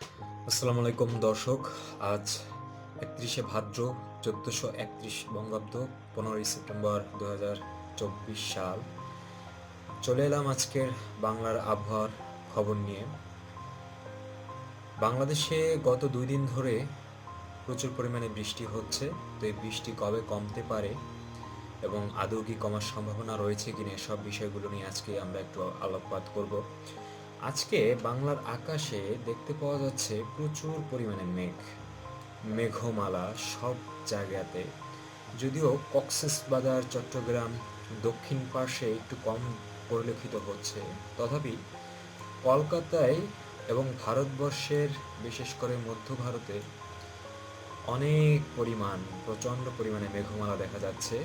আসসালামু আলাইকুম, দর্শক। আজ একত্রিশে ভাদ্র, চোদ্দোশো একত্রিশ বঙ্গাব্দ, পনেরোই সেপ্টেম্বর দু চব্বিশ সাল। চলে এলাম আজকের বাংলার আবহাওয়ার খবর নিয়ে। বাংলাদেশে গত দুই দিন ধরে প্রচুর পরিমাণে বৃষ্টি হচ্ছে। তো এই বৃষ্টি কবে কমতে পারে এবং আদৌ কি কমার সম্ভাবনা রয়েছে কিনা, সব বিষয়গুলো নিয়ে আজকে আমরা একটু আলোকপাত করব। আজকে বাংলার আকাশে দেখতে পাওয়া যাচ্ছে প্রচুর পরিমাণে মেঘ। মেঘমালা সব জায়গাতে। যদিও কক্সেস বাজার চট্টগ্রাম দক্ষিণ পাশে একটু কম পরিলক্ষিত হচ্ছে। তথাপি কলকাতায় এবং ভারতবর্ষের, বিশেষ করে মধ্য ভারতে, অনেক পরিমাণ, প্রচণ্ড পরিমাণে মেঘমালা দেখা যাচ্ছে।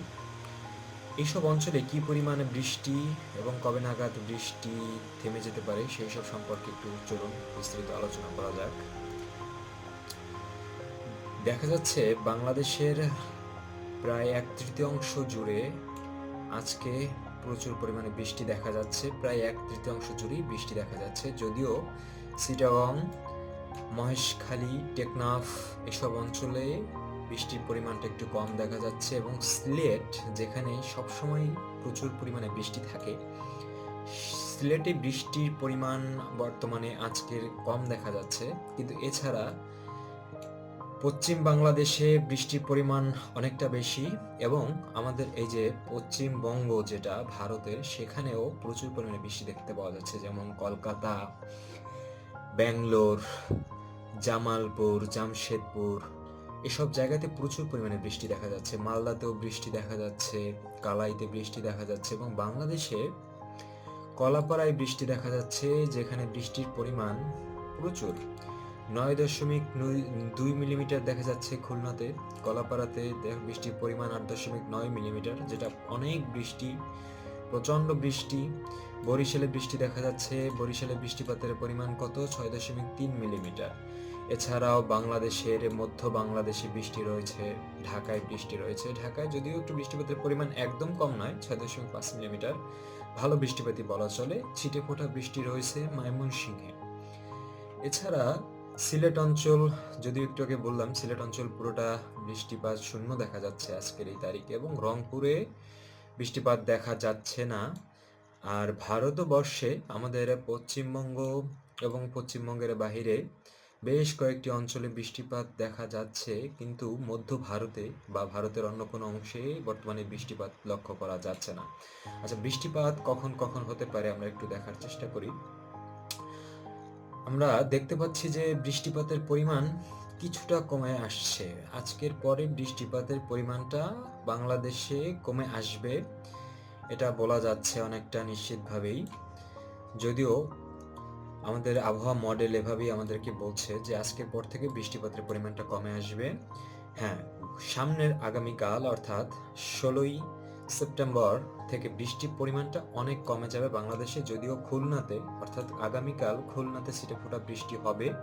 এইসব অঞ্চলে কি পরিমাণে বৃষ্টি এবং কবে নাগাদ বৃষ্টি থেমে যেতে পারে সেই সব সম্পর্কে একটু চলুন বিস্তারিত আলোচনা করা যাক। দেখা যাচ্ছে বাংলাদেশের প্রায় এক তৃতীয়াংশ জুড়ে আজকে প্রচুর পরিমাণে বৃষ্টি দেখা যাচ্ছে, প্রায় এক তৃতীয়াংশ জুড়েই বৃষ্টি দেখা যাচ্ছে। যদিও সিটাগং, মহেশখালী, টেকনাফ এসব অঞ্চলে বৃষ্টির পরিমাণটা একটু কম দেখা যাচ্ছে এবং সিলেট, যেখানে সবসময় প্রচুর পরিমাণে বৃষ্টি থাকে, সিলেটে বৃষ্টির পরিমাণ বর্তমানে আজকের কম দেখা যাচ্ছে। কিন্তু এছাড়া পশ্চিম বাংলাদেশে বৃষ্টির পরিমাণ অনেকটা বেশি এবং আমাদের এই যে পশ্চিমবঙ্গ যেটা, ভারতের, সেখানেও প্রচুর পরিমাণে বৃষ্টি দেখতে পাওয়া যাচ্ছে। যেমন কলকাতা, ব্যাঙ্গালোর, জামালপুর, জামশেদপুর এসব জায়গাতে প্রচুর পরিমাণে বৃষ্টি দেখা যাচ্ছে। মালদাতেও বৃষ্টি দেখা যাচ্ছে, কালাইতে বৃষ্টি দেখা যাচ্ছে এবং বাংলাদেশে কলাপাড়ায় বৃষ্টি দেখা যাচ্ছে, যেখানে বৃষ্টির পরিমাণ প্রচুর। নয় দশমিক দুই মিলিমিটার দেখা যাচ্ছে খুলনাতে। কলাপাড়াতে বৃষ্টির পরিমাণ আট দশমিক নয় মিলিমিটার, যেটা অনেক বৃষ্টি, প্রচণ্ড বৃষ্টি। বরিশালে বৃষ্টি দেখা যাচ্ছে, বরিশালে বৃষ্টিপাতের পরিমাণ কত? ছয় দশমিক তিন মিলিমিটার। এছাড়াও বাংলাদেশের মধ্য বাংলাদেশে বৃষ্টি রয়েছে, ঢাকায় বৃষ্টি রয়েছে। ঢাকায় যদিও একটু বৃষ্টিপাতের পরিমাণ একদম কম নয়, ছয় দশমিক পাঁচ মিলিমিটার। ভালো বৃষ্টিপাতই বলা চলে। ছিটে ফোটা বৃষ্টি রয়েছে ময়মনসিংহে। এছাড়া সিলেট অঞ্চল যদি একটু আগে বললাম, সিলেট অঞ্চল পুরোটা বৃষ্টিপাত শূন্য দেখা যাচ্ছে আজকের এই তারিখে এবং রংপুরে বৃষ্টিপাত দেখা যাচ্ছে না। আর ভারতবর্ষে আমাদের পশ্চিমবঙ্গ এবং পশ্চিমবঙ্গের বাহিরে বেশ কয়েকটি অঞ্চলে বৃষ্টিপাত দেখা যাচ্ছে, কিন্তু মধ্য ভারতে বা ভারতের অন্য কোনো অংশে বর্তমানে বৃষ্টিপাত লক্ষ্য করা যাচ্ছে না। আচ্ছা বৃষ্টিপাত কখন কখন হতে পারে আমরা একটু দেখার চেষ্টা করি। আমরা দেখতে পাচ্ছি যে বৃষ্টিপাতের পরিমাণ কিছুটা কমে আসছে। আজকের পরে বৃষ্টিপাতের পরিমাণটা বাংলাদেশে কমে আসবে, এটা বলা যাচ্ছে অনেকটা নিশ্চিতভাবেই। যদিও আমাদের আবহাওয়া মডেল এভাবেই আমাদেরকে বলছে যে আজকের পর থেকে বৃষ্টিপাতের পরিমাণটা কমে আসবে। হ্যাঁ সামনের আগামীকাল অর্থাৎ ষোলোই সেপ্টেম্বর থেকে বৃষ্টির পরিমাণটা অনেক কমে যাবে বাংলাদেশে, যদিও খুলনাতে, অর্থাৎ আগামীকাল খুলনাতে ছিটেফোঁটা বৃষ্টি হবে।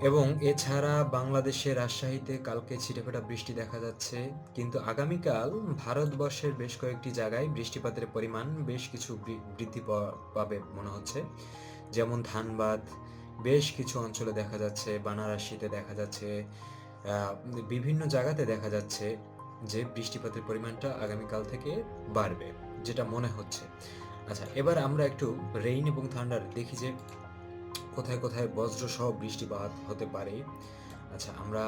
এবং এছাড়া বাংলাদেশের রাজশাহীতে কালকে ছিটেফোঁটা বৃষ্টি দেখা যাচ্ছে। কিন্তু আগামীকাল ভারতবর্ষের বেশ কয়েকটি জায়গায় বৃষ্টিপাতের পরিমাণ বেশ কিছু বৃদ্ধি পাবে মনে হচ্ছে। যেমন ধানবাদ, বেশ কিছু অঞ্চলে দেখা যাচ্ছে, বানারসিতে দেখা যাচ্ছে বিভিন্ন জায়গাতে দেখা যাচ্ছে যে বৃষ্টিপাতের পরিমাণটা আগামীকাল থেকে বাড়বে, যেটা মনে হচ্ছে। আচ্ছা এবার আমরা একটু রেইন এবং থান্ডার দেখি যে কোথায় কোথায় বজ্র সহ বৃষ্টিপাত হতে পারে। আচ্ছা আমরা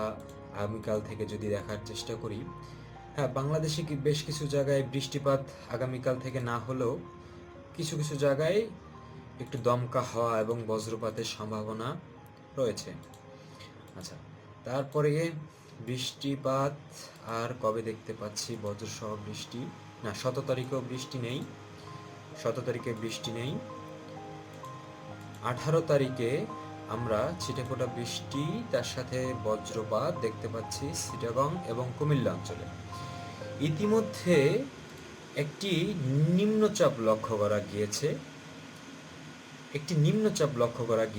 আগামীকাল থেকে যদি দেখার চেষ্টা করি হ্যাঁ বাংলাদেশে বেশ কিছু জায়গায় বৃষ্টিপাত আগামীকাল থেকে না হলেও কিছু কিছু জায়গায় একটু দমকা হওয়া এবং বজ্রপাতের সম্ভাবনা রয়েছে। আচ্ছা তারপরে বৃষ্টিপাত, আর কবে দেখতে পাচ্ছি বজ্রসহ বৃষ্টি? না, শত তারিখেও বৃষ্টি নেই, শত তারিখে বৃষ্টি নেই। আঠারো তারিখে আমরা ছিটেফোঁটা বৃষ্টি, তার সাথে বজ্রপাত দেখতে পাচ্ছি সিটাগং এবং কুমিল্লা অঞ্চলে। ইতিমধ্যে একটি নিম্নচাপ লক্ষ্য করা গিয়েছে। একটি নিম্নচাপ লক্ষ্য করা গিয়ে